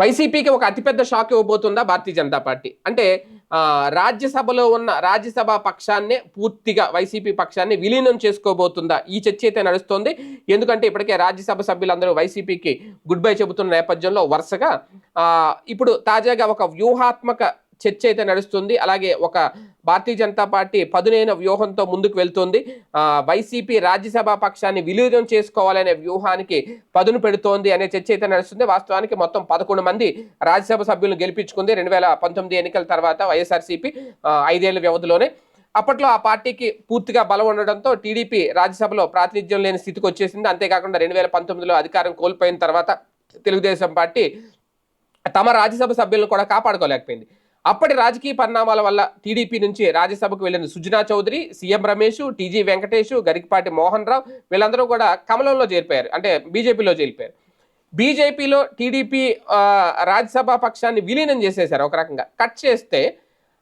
వైసీపీకి ఒక అతిపెద్ద షాక్ ఇవ్వబోతుందా భారతీయ జనతా పార్టీ? అంటే రాజ్యసభలో ఉన్న రాజ్యసభ పక్షాన్నే పూర్తిగా వైసీపీ పక్షాన్ని విలీనం చేసుకోబోతుందా? ఈ చర్చ అయితే నడుస్తోంది. ఎందుకంటే ఇప్పటికే రాజ్యసభ సభ్యులందరూ వైసీపీకి గుడ్ బై చెబుతున్న నేపథ్యంలో వరుసగా ఇప్పుడు తాజాగా ఒక వ్యూహాత్మక చర్చ అయితే నడుస్తుంది. అలాగే ఒక భారతీయ జనతా పార్టీ పదునైన వ్యూహంతో ముందుకు వెళ్తుంది. వైసీపీ రాజ్యసభ పక్షాన్ని విలీనం చేసుకోవాలనే వ్యూహానికి పదును పెడుతోంది అనే చర్చ అయితే నడుస్తుంది. వాస్తవానికి మొత్తం పదకొండు మంది రాజ్యసభ సభ్యులను గెలిపించుకుంది రెండు వేల పంతొమ్మిది ఎన్నికల తర్వాత వైఎస్ఆర్సీపీ ఐదేళ్ళ వ్యవధిలోనే. అప్పట్లో ఆ పార్టీకి పూర్తిగా బలం ఉండడంతో టీడీపీ రాజ్యసభలో ప్రాతినిధ్యం లేని స్థితికి వచ్చేసింది. అంతేకాకుండా రెండు వేల పంతొమ్మిదిలో అధికారం కోల్పోయిన తర్వాత తెలుగుదేశం పార్టీ తమ రాజ్యసభ సభ్యులను కూడా కాపాడుకోలేకపోయింది. అప్పటి రాజకీయ పరిణామాల వల్ల టీడీపీ నుంచి రాజ్యసభకు వెళ్ళిన సుజనా చౌదరి సీఎం రమేష్ టీజీ వెంకటేష్ గరికపాటి మోహన్ రావు వీళ్ళందరూ కూడా కమలంలో చేరిపోయారు. అంటే బీజేపీలో చేరిపోయారు. బీజేపీలో టీడీపీ రాజ్యసభ పక్షాన్ని విలీనం చేసేశారు ఒక రకంగా. కట్ చేస్తే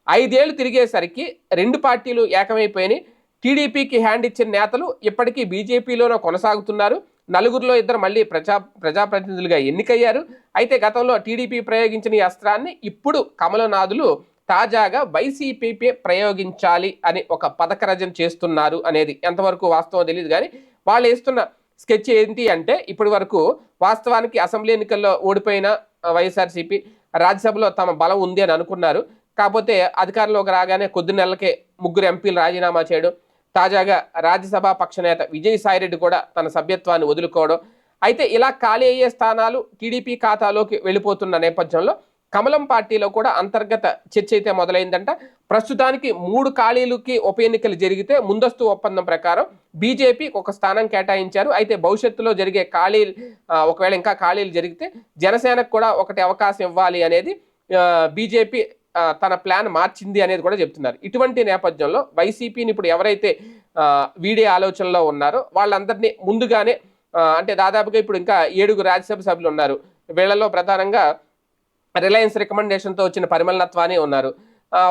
ఐదేళ్ళు తిరిగేసరికి రెండు పార్టీలు ఏకమైపోయినాయి. టీడీపీకి హ్యాండ్ ఇచ్చిన నేతలు ఇప్పటికీ బీజేపీలోనే కొనసాగుతున్నారు. నలుగురిలో ఇద్దరు మళ్ళీ ప్రజా ప్రజాప్రతినిధులుగా ఎన్నికయ్యారు. అయితే గతంలో టీడీపీ ప్రయోగించిన ఈ అస్త్రాన్ని ఇప్పుడు కమలనాథులు తాజాగా వైసీపీపీ ప్రయోగించాలి అని ఒక పథకరచన చేస్తున్నారు అనేది ఎంతవరకు వాస్తవం తెలియదు కానీ వాళ్ళు వేస్తున్న స్కెచ్ ఏంటి అంటే ఇప్పటి వరకు వాస్తవానికి అసెంబ్లీ ఎన్నికల్లో ఓడిపోయిన వైఎస్ఆర్సీపీ రాజ్యసభలో తమ బలం ఉంది అని అనుకున్నారు. కాకపోతే అధికారంలోకి రాగానే కొద్ది నెలలకే ముగ్గురు ఎంపీలు రాజీనామా చేయడం తాజాగా రాజ్యసభ పక్షనేత విజయసాయిరెడ్డి కూడా తన సభ్యత్వాన్ని వదులుకోవడం. అయితే ఇలా ఖాళీ అయ్యే స్థానాలు టీడీపీ ఖాతాలోకి వెళ్ళిపోతున్న నేపథ్యంలో కమలం పార్టీలో కూడా అంతర్గత చర్చ అయితే మొదలైందంట. ప్రస్తుతానికి మూడు ఖాళీలకి ఉప ఎన్నికలు జరిగితే ముందస్తు ఒప్పందం ప్రకారం బీజేపీ ఒక స్థానం కేటాయించారు. అయితే భవిష్యత్తులో జరిగే ఖాళీలు ఒకవేళ ఇంకా ఖాళీలు జరిగితే జనసేనకు కూడా ఒకటి అవకాశం ఇవ్వాలి అనేది బీజేపీ తన ప్లాన్ మార్చింది అనేది కూడా చెప్తున్నారు. ఇటువంటి నేపథ్యంలో వైసీపీని ఇప్పుడు ఎవరైతే వీడే ఆలోచనలో ఉన్నారో వాళ్ళందరినీ ముందుగానే అంటే దాదాపుగా ఇప్పుడు ఇంకా ఏడుగురు రాజ్యసభ సభ్యులు ఉన్నారు. వీళ్ళలో ప్రధానంగా రిలయన్స్ రికమెండేషన్తో వచ్చిన పరిమళ నత్వానే ఉన్నారు.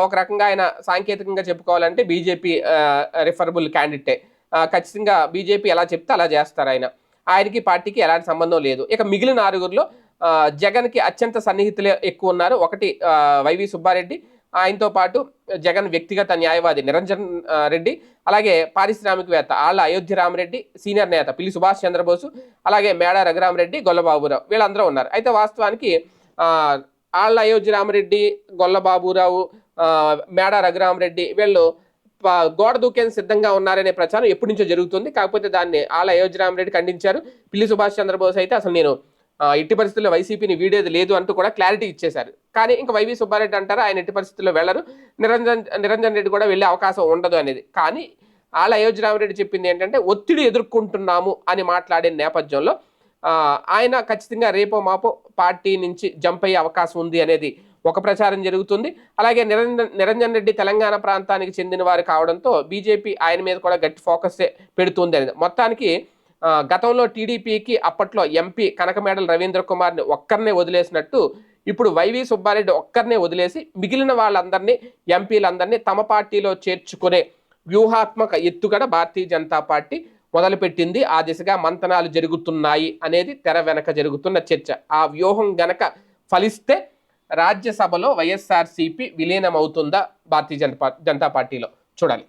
ఒక రకంగా ఆయన సాంకేతికంగా చెప్పుకోవాలంటే బీజేపీ రిఫరబుల్ క్యాండిడేటే ఖచ్చితంగా బీజేపీ ఎలా చెప్తే అలా చేస్తారు ఆయన. ఆయనకి పార్టీకి ఎలాంటి సంబంధం లేదు. ఇక మిగిలిన ఆరుగురిలో జగన్కి అత్యంత సన్నిహితులే ఎక్కువ ఉన్నారు. ఒకటి వైవి సుబ్బారెడ్డి. ఆయనతో పాటు జగన్ వ్యక్తిగత న్యాయవాది నిరంజన్ రెడ్డి. అలాగే పారిశ్రామికవేత్త ఆళ్ళ అయోధ్య రామరెడ్డి సీనియర్ నేత పిల్లి సుభాష్ చంద్రబోసు. అలాగే మేడ రఘురామరెడ్డి గొల్లబాబురావు వీళ్ళందరూ ఉన్నారు అయితే వాస్తవానికి ఆళ్ళ అయోధ్య రామరెడ్డి గొల్లబాబురావు మేడ రఘురామరెడ్డి వీళ్ళు గోడ దూకేందుకు సిద్ధంగా ఉన్నారనే ప్రచారం ఎప్పటి నుంచో జరుగుతుంది. కాకపోతే దాన్ని ఆళ్ళ అయోధ్య రామరెడ్డి ఖండించారు. పిల్లి సుభాష్ చంద్రబోస్ అయితే అసలు నేను ఇట్టి ఎట్టి పరిస్థితుల్లో వైసీపీని వీడేది లేదు అంటూ కూడా క్లారిటీ ఇచ్చేశారు. కానీ ఇంకా వైవి సుబ్బారెడ్డి అంటారు ఆయన ఎట్టి పరిస్థితుల్లో వెళ్ళరు. నిరంజన్ నిరంజన్ రెడ్డి కూడా వెళ్ళే అవకాశం ఉండదు అనేది. కానీ ఆళ్ళ అయోధ్య రామరెడ్డి చెప్పింది ఏంటంటే ఒత్తిడి ఎదుర్కొంటున్నాము అని మాట్లాడే నేపథ్యంలో ఆయన ఖచ్చితంగా రేపో మాపో పార్టీ నుంచి జంప్ అయ్యే అవకాశం ఉంది అనేది ఒక ప్రచారం జరుగుతుంది. అలాగే నిరంజన్ నిరంజన్ రెడ్డి తెలంగాణ ప్రాంతానికి చెందిన వారు కావడంతో బీజేపీ ఆయన మీద కూడా గట్టి ఫోకస్ పెడుతుంది అనేది. మొత్తానికి గతంలో టీడీపీకి అప్పట్లో ఎంపీ కనకమేడల రవీంద్ర కుమార్ని ఒక్కరినే వదిలేసినట్టు ఇప్పుడు వైవి సుబ్బారెడ్డి ఒక్కరినే వదిలేసి మిగిలిన వాళ్ళందరినీ ఎంపీలందరినీ తమ పార్టీలో చేర్చుకునే వ్యూహాత్మక ఎత్తుగడ భారతీయ జనతా పార్టీ మొదలుపెట్టింది. ఆ దిశగా మంతనాలు జరుగుతున్నాయి అనేది తెర వెనక జరుగుతున్న చర్చ. ఆ వ్యూహం గనక ఫలిస్తే రాజ్యసభలో వైఎస్ఆర్సీపీ విలీనం అవుతుందా భారతీయ జనపా జనతా పార్టీలో? చూడాలి.